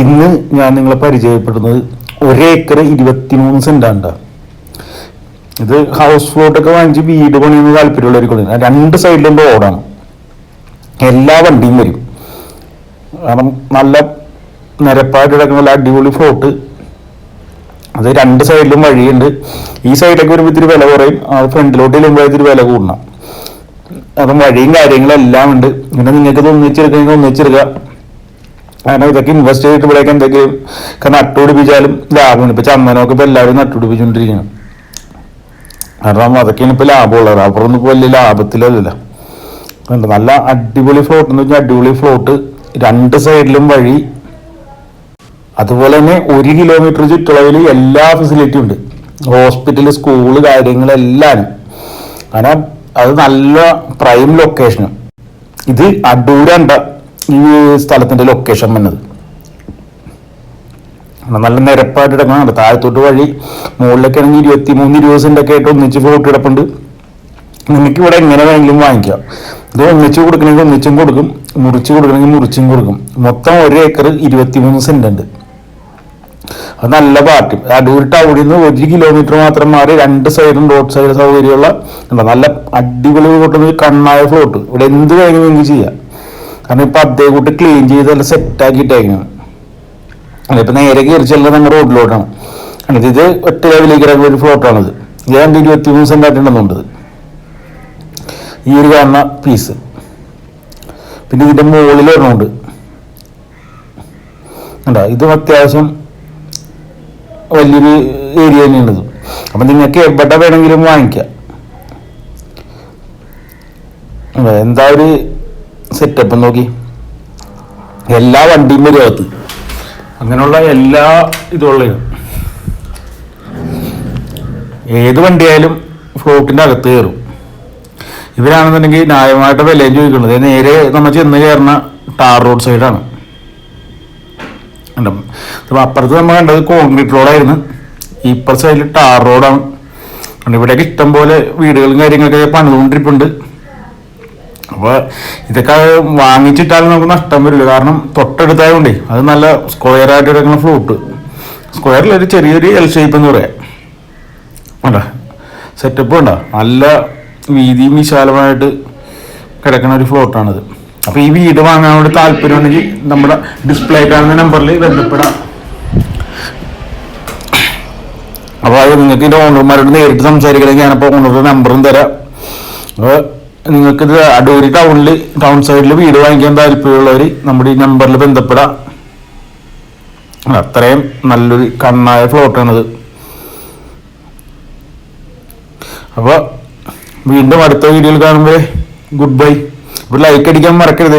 ഇന്ന് ഞാൻ നിങ്ങളെ പരിചയപ്പെടുന്നത് ഒരേക്കർ ഇരുപത്തിമൂന്ന് സെന്റാണ് ഇത് ഹൗസ് ഫ്ലോട്ടൊക്കെ വാങ്ങിച്ച് വീട് പണിയുന്ന താല്പര്യമുള്ളവർക്ക് രണ്ട് സൈഡിലും റോഡാണ് എല്ലാ വണ്ടിയും വരും. കാരണം നല്ല നിരപ്പായിട്ട് കിടക്കുന്ന നല്ല അടിപൊളി ഫ്ലോട്ട് അത് രണ്ട് സൈഡിലും വഴിയുണ്ട്. ഈ സൈഡിലേക്ക് വരുമ്പോൾ ഇത്തിരി വില കുറയും. ആ ഫ്രണ്ടിലോട്ട് ചെല്ലുമ്പോൾ ഇത്തിരി വില കൂടണം അപ്പം വഴിയും കാര്യങ്ങളും എല്ലാം ഉണ്ട്. പിന്നെ നിങ്ങൾക്ക് ഇത് ഒന്നിച്ചെടുക്കണമെങ്കിൽ ഒന്നിച്ചെടുക്കുക. കാരണം ഇതൊക്കെ ഇൻവെസ്റ്റ് ചെയ്തിട്ട് എന്തെങ്കിലും ഒക്കെ നട്ടുപിടിപ്പിച്ചാലും ലാഭമാണ് ഇപ്പൊ ചന്ദനമൊക്കെ ഇപ്പൊ എല്ലാവരും നട്ടുപിടിപ്പിച്ചുകൊണ്ടിരിക്കുകയാണ് കാരണം അതൊക്കെയാണ് ഇപ്പൊ ലാഭമുള്ളത്. റബ്ബറൊന്നും ഇപ്പൊ വലിയ ലാഭത്തിലല്ല. നല്ല അടിപൊളി ഫ്ലോട്ട് എന്ന് വെച്ചാൽ അടിപൊളി ഫ്ലോട്ട് രണ്ട് സൈഡിലും വഴി അതുപോലെ തന്നെ ഒരു കിലോമീറ്റർ ചുറ്റളവിൽ എല്ലാ ഫെസിലിറ്റിയും ഉണ്ട്. ഹോസ്പിറ്റൽ സ്കൂൾ കാര്യങ്ങളെല്ലാം. കാരണം അത് നല്ല പ്രൈം ലൊക്കേഷനും ഇത് അടൂരണ്ട ഈ സ്ഥലത്തിന്റെ ലൊക്കേഷൻ വന്നത്. നല്ല നിരപ്പായിട്ട് കിടക്കണം താഴത്തോട്ട് വഴി മുകളിലൊക്കെ ആണെങ്കിൽ ഇരുപത്തി മൂന്ന് ഇരുപത് ഒക്കെ ആയിട്ട് ഒന്നിച്ച് ഫോട്ടോ കിടപ്പുണ്ട് നിങ്ങൾക്ക് ഇവിടെ എങ്ങനെ വേണമെങ്കിലും വാങ്ങിക്കാം. ഇത് ഒന്നിച്ച് കൊടുക്കണമെങ്കിൽ ഒന്നിച്ചും കൊടുക്കും. മുറിച്ച് കൊടുക്കണമെങ്കിൽ മുറിച്ചും കൊടുക്കും. മൊത്തം ഒരു ഏക്കർ ഇരുപത്തി മൂന്ന് സെന്റ് ഉണ്ട്. അത് നല്ല പാർട്ടി അടൂർ ടൗണിൽ നിന്ന് ഒരു കിലോമീറ്റർ മാത്രം മാറി രണ്ട് സൈഡും റോഡ് സൈഡ് സൗകര്യമുള്ള നല്ല അടിപൊളി ഫ്ലോട്ട് കണ്ണായ ഫ്ലോട്ട് ഇവിടെ എന്ത് വേണമെങ്കിലും ചെയ്യാം. കാരണം ഇപ്പൊ അതേ കൂട്ട് ക്ലീൻ ചെയ്ത് നല്ല ആക്കിയിട്ടേക്കണം ഇപ്പൊ നേരെ കയറി ചെല്ലുന്നത് നമ്മുടെ റോഡിലോട്ടാണ്. കണ്ടോ, ഇത് ഒറ്റ ലെവലിലേക്ക് ഒരു ഫ്ലോട്ടാണിത് ഇത് രണ്ട് ഇരുപത്തി മൂന്ന് സെന്റ് ആയിട്ടുണ്ടെന്നുണ്ട് ഈ ഒരു കാണുന്ന പീസ് പിന്നെ ഇതിന്റെ മുകളിൽ ഒരെണ്ണമുണ്ട്. കണ്ടോ? ഇതും അത്യാവശ്യം വലിയൊരു ഏരിയ തന്നെയാണ് ഇത് അപ്പം നിങ്ങൾക്ക് എവിടെ വേണമെങ്കിലും വാങ്ങിക്കാം. എന്താ ഒരു സെറ്റപ്പ് നോക്കി. എല്ലാ വണ്ടിയും വരും അകത്ത്. അങ്ങനെയുള്ള എല്ലാ ഇതുള്ളതും ഏത് വണ്ടിയായാലും ഫ്ലോട്ടിന്റെ അകത്ത് കയറും. ഇവരാണെന്നുണ്ടെങ്കിൽ ന്യായമായിട്ട് വിലയും ചോദിക്കുന്നത്. നേരെ നമ്മൾ ചെന്ന് കയറുന്ന ടാർ റോഡ് സൈഡാണ് അപ്പൊ അപ്പുറത്ത് നമ്മൾ കണ്ടത് കോൺക്രീറ്റ് റോഡായിരുന്നു ഇപ്പുറത്തെ സൈഡിൽ ടാർ റോഡാണ് ഇവിടെയൊക്കെ ഇഷ്ടം പോലെ വീടുകളും കാര്യങ്ങളൊക്കെ പണിതുകൊണ്ടിരിപ്പുണ്ട്. അപ്പോൾ ഇതൊക്കെ വാങ്ങിച്ചിട്ടാലും നമുക്ക് നഷ്ടം വരില്ല കാരണം തൊട്ടടുത്തായതുകൊണ്ടേ അത് നല്ല സ്ക്വയർ ആയിട്ട് കിടക്കുന്ന ഫ്ലൂട്ട് സ്ക്വയറിൽ ഒരു ചെറിയൊരു എൽ ഷേപ്പ് എന്ന് പറയാം. ഉണ്ടോ സെറ്റപ്പ് ഉണ്ടോ നല്ല വീതിയും വിശാലമായിട്ട് കിടക്കുന്ന ഒരു ഫ്ലോട്ടാണിത് അപ്പോൾ ഈ വീട് വാങ്ങാൻ വേണ്ടി താല്പര്യം ഉണ്ടെങ്കിൽ നമ്മുടെ ഡിസ്പ്ലേ കാണുന്ന നമ്പറിൽ ബന്ധപ്പെടാം. അപ്പോൾ അത് നിങ്ങൾക്ക് ഇതിന്റെ ഓണർമാരോട് നേരിട്ട് സംസാരിക്കണമെങ്കിൽ ഞാനപ്പോൾ ഓണറുടെ നമ്പറും തരാം. അപ്പോൾ നിങ്ങൾക്കിത് അടൂരി ടൗണിൽ ടൗൺ സൈഡിൽ വീട് വാങ്ങിക്കാൻ താല്പര്യമുള്ളവർ നമ്മുടെ ഈ നമ്പറിൽ ബന്ധപ്പെടാം. അത്രയും നല്ലൊരു കണ്ണായ ഫ്ലോട്ടാണിത് അപ്പോൾ വീണ്ടും അടുത്ത വീഡിയോയിൽ കാണുമ്പോൾ ഗുഡ് ബൈ അപ്പോൾ ലൈക്ക് അടിക്കാൻ മറക്കരുത്.